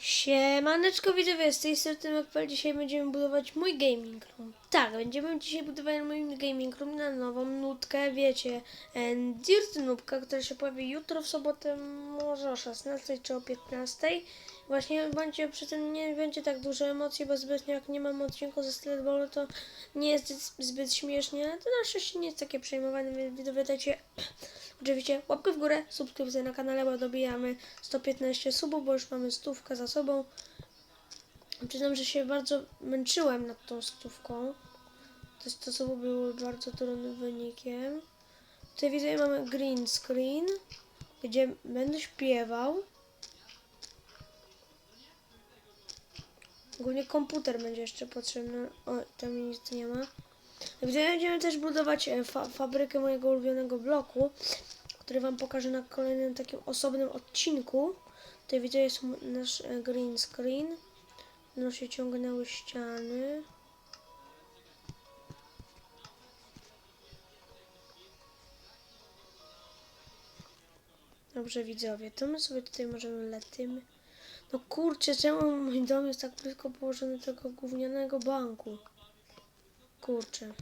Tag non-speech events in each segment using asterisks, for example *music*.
Siemaneczko widzowie, z tej strony Tymek.pl. Dzisiaj będziemy budować mój gaming room. Tak, będziemy dzisiaj budować mój gaming room na nową nutkę, wiecie, Dirt Nubka, która się pojawi jutro w sobotę, może o 16 czy o 15. Właśnie bądźcie przy tym, nie będzie tak dużo emocji, bo zbytnio jak nie mam odcinku ze Sledballu, to nie jest zbyt śmiesznie, to na szczęście nie jest takie przejmowane, więc widzowie dajcie *clears throat* Oczywiście łapkę w górę, subskrypcję na kanale, bo dobijamy 115 subów, bo już mamy stówkę za sobą. Przyznam, że się bardzo męczyłem nad tą stówką. To, to co było bardzo trudnym wynikiem. Tutaj widzę, mamy green screen, gdzie będę śpiewał. Ogólnie komputer będzie jeszcze potrzebny. O, tam nic nie ma. Będziemy też budować e, fa fabrykę mojego ulubionego bloku, który Wam pokażę na kolejnym takim osobnym odcinku. Tutaj widzę, jest nasz e, green screen. No się ciągnęły ściany. Dobrze widzowie, to my sobie tutaj możemy letymy. No kurczę, czemu mój dom jest tak blisko położony tego gównianego banku? Kurczę.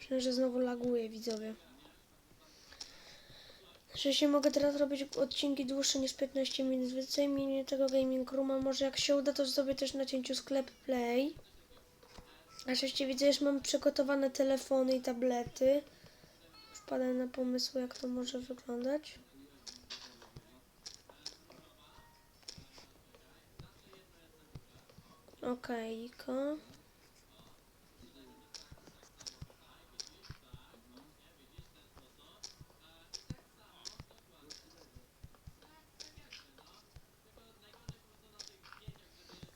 Myślę, że znowu laguje widzowie. Że się mogę teraz robić odcinki dłuższe niż 15 minut. Więcej minut tego gaming rooma. Może jak się uda, to zrobię też na cięciu sklep Play. A szczęście widzę, że mam przygotowane telefony i tablety. Wpadam na pomysły, jak to może wyglądać. Okejka.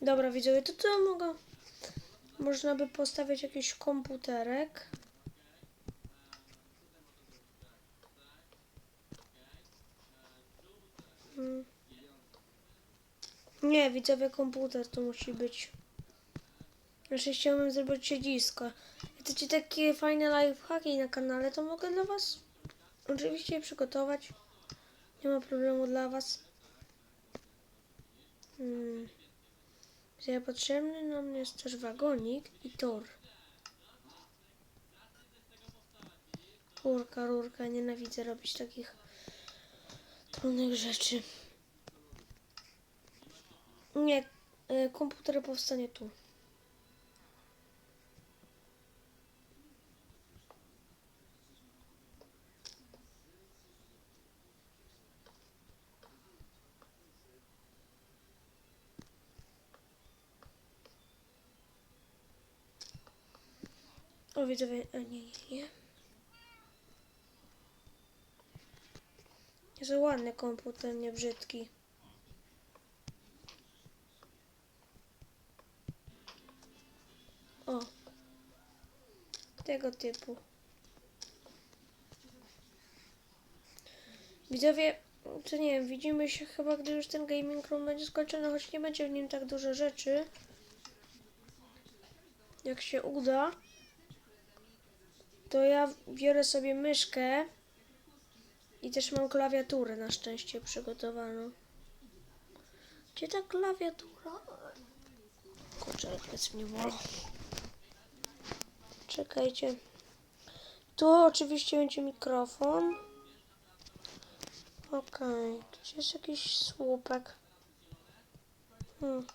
Dobra, widzowie, to co mogę? Można by postawić jakiś komputerek. Hmm. Nie, widzowie, komputer to musi być. Znaczy chciałbym zrobić siedzisko. Chcecie takie fajne lifehacki na kanale, to mogę dla was oczywiście przygotować. Nie ma problemu dla was. Hmm. Gdzie potrzebny nam jest też wagonik i tor. Rurka, rurka, nienawidzę robić takich trudnych rzeczy. Nie, y, komputer powstanie tu. O, widzowie, nie, nie, nie. Jest ładny komputer, nie brzydki. O. Tego typu. Widzowie, to nie wiem, widzimy się chyba, gdy już ten gaming room będzie skończony, choć nie będzie w nim tak dużo rzeczy. Jak się uda, to ja biorę sobie myszkę i też mam klawiaturę na szczęście przygotowaną. Gdzie ta klawiatura? Kurczę, ale plecy mnie bolą. Czekajcie. Tu oczywiście będzie mikrofon. Okej, tu jest jakiś słupek. Hmm.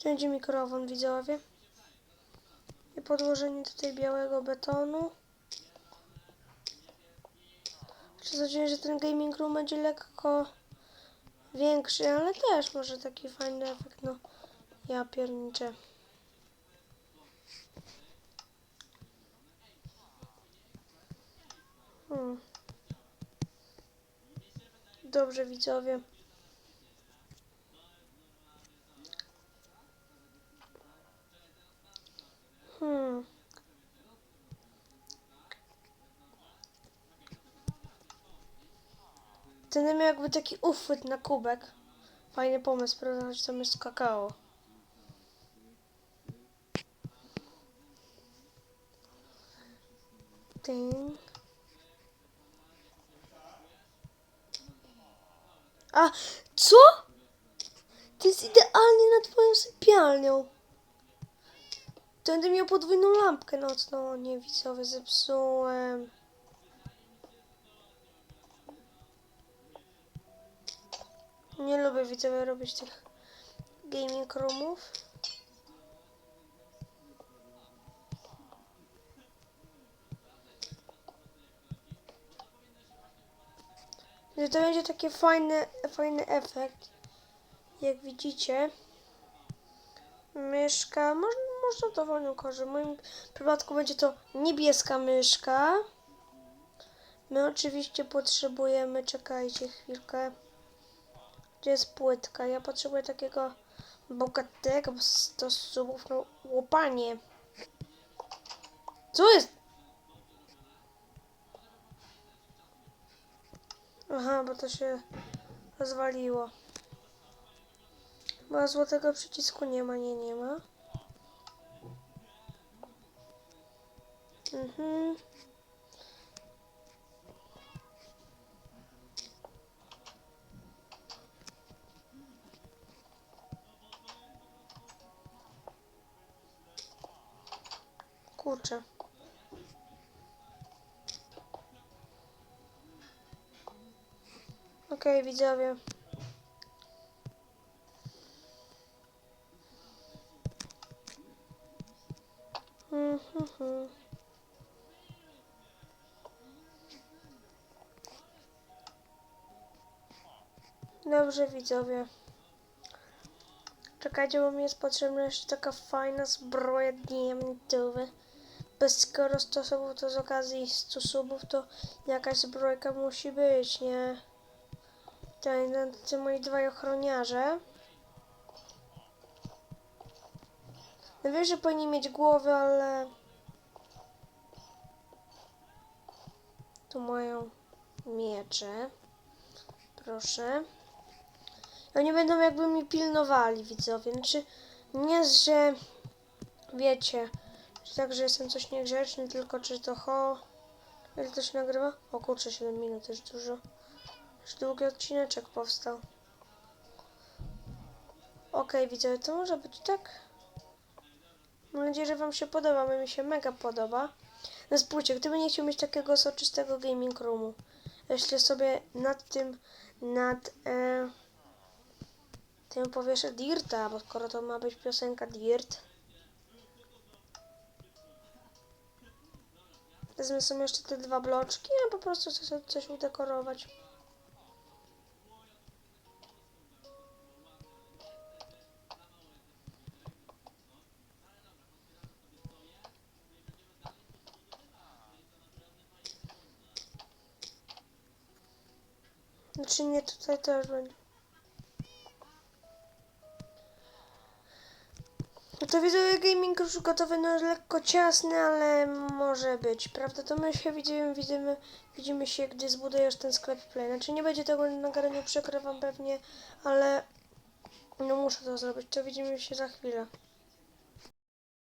Tu będzie mikrofon, widzowie. I podłożenie tutaj białego betonu. Czy zadziwiam, że ten gaming room będzie lekko większy, ale też może taki fajny efekt, no. Ja pierniczę. Hmm. Dobrze, widzowie. Hmm. Ten miał jakby taki uchwyt na kubek. Fajny pomysł, prawda? Choć tam jest kakao. Ding. A, co? To jest idealnie nad twoją sypialnią. To będę miał podwójną lampkę nocną. Nie, widzowie, zepsułem. Nie lubię widzowie robić tych gaming roomów. To będzie taki fajny, fajny efekt. Jak widzicie, myszka, można, można dowolną kolorze. W moim przypadku będzie to niebieska myszka. My oczywiście potrzebujemy, czekajcie chwilkę. Gdzie jest płytka? Ja potrzebuję takiego bogatego bo 100 subów no łopanie. Co jest? Aha, bo to się rozwaliło. Bo złotego przycisku nie ma, nie, nie ma. Mhm. Kurczę. Okej, widzowie. Mhm. Dobrze, widzowie. Czekajcie, bo mi jest potrzebna jeszcze taka fajna zbroja diamentowa. Bez skoro 100 subów, to z okazji 100 subów, to jakaś zbrojka musi być, nie? No, ci moi dwaj ochroniarze. No wiesz, że powinni mieć głowy, ale... Tu mają miecze. Proszę. Oni będą jakby mi pilnowali, widzowie. Znaczy, nie, że... Wiecie, że tak, że jestem coś niegrzeczny, tylko czy to ho... Jak to się nagrywa? O kurczę, 7 minut, też dużo. Już długi odcineczek powstał. Okej, widzowie, to może być tak. Mam nadzieję, że Wam się podoba, bo mi się mega podoba. No spójrzcie, gdyby nie chciał mieć takiego soczystego gaming roomu, jeśli sobie nad tym, nad e, tym powieszę Dirta, bo skoro to ma być piosenka Dirt, wezmę sobie jeszcze te dwa bloczki, a po prostu chcę sobie coś udekorować. Znaczy nie, tutaj też będzie. To widzę gaming już gotowy, no lekko ciasny, ale może być, prawda? To my się widzimy, widzimy, widzimy się, gdy zbudujesz ten sklep Play. Znaczy nie będzie tego nagrania, przekrywam pewnie, ale no muszę to zrobić, to widzimy się za chwilę.